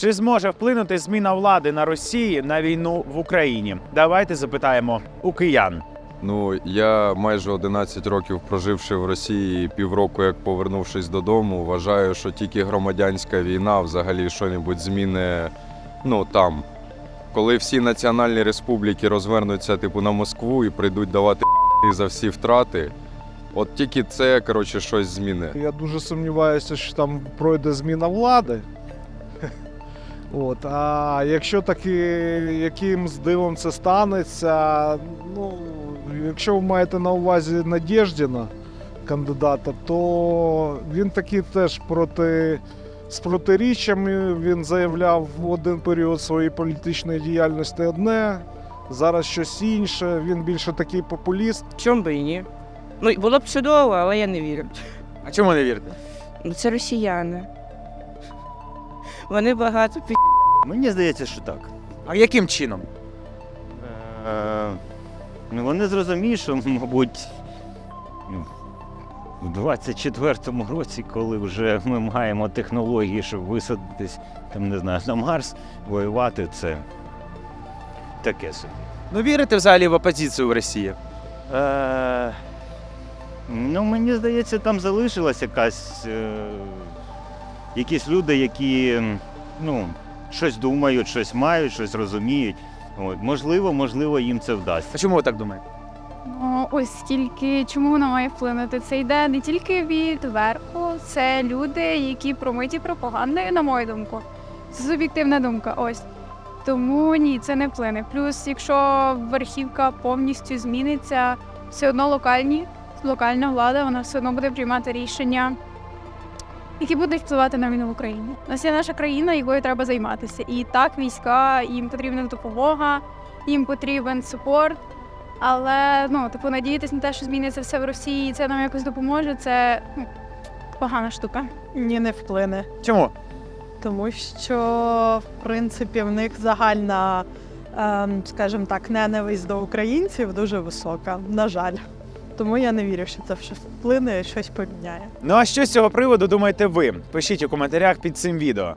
Чи зможе вплинути зміна влади на Росії на війну в Україні? Давайте запитаємо у киян. Ну, я майже 11 років проживши в Росії, півроку як повернувшись додому, вважаю, що тільки громадянська війна взагалі що-небудь зміни ну там. Коли всі національні республіки розвернуться типу на Москву і прийдуть давати за всі втрати, от тільки це коротше щось зміни. Я дуже сумніваюся, що там пройде зміна влади. От, а якщо таки якимсь дивом це станеться, ну, якщо ви маєте на увазі Надєждіна, кандидата, то він такий теж проти з протиріччями. Він заявляв в один період своєї політичної діяльності одне, зараз щось інше. Він більше такий популіст. Чому би і ні? Ну, було б чудово, але я не вірю. А чому не вірите? Ну, це росіяни. Вони багато пі... Мені здається, що так. А яким чином? Е, ну, вони зрозуміють, що, мабуть, ну, в 24-му році, коли вже ми маємо технології, щоб висадитись, там, не знаю, на Марс, воювати, це таке собі. Ну вірите взагалі в опозицію в Росії? Е, ну, мені здається, там залишилась якась. Е, якісь люди, які ну, щось думають, щось мають, щось розуміють. От, можливо, можливо, їм це вдасться. А чому ви так думаєте? Ну, ось тільки чому воно має вплинути? Це йде не тільки від верху, це люди, які промиті пропагандою, на мою думку. Це суб'єктивна думка. Ось. Тому ні, це не вплине. Плюс, якщо верхівка повністю зміниться, все одно локальні, локальна влада, вона все одно буде приймати рішення, які будуть впливати на війну в Україні. У нас є наша країна, якою треба займатися. І так, війська, їм потрібна допомога, їм потрібен супорт. Але ну, типу, надіятися на те, що зміниться все в Росії, і це нам якось допоможе, це ну, погана штука. Ні, не вплине. Чому? Тому що, в принципі, в них загальна, ем, скажімо так, ненависть до українців дуже висока, на жаль. Тому я не вірю, що це щось вплине щось поміняє. Ну а що з цього приводу думаєте ви? Пишіть у коментарях під цим відео.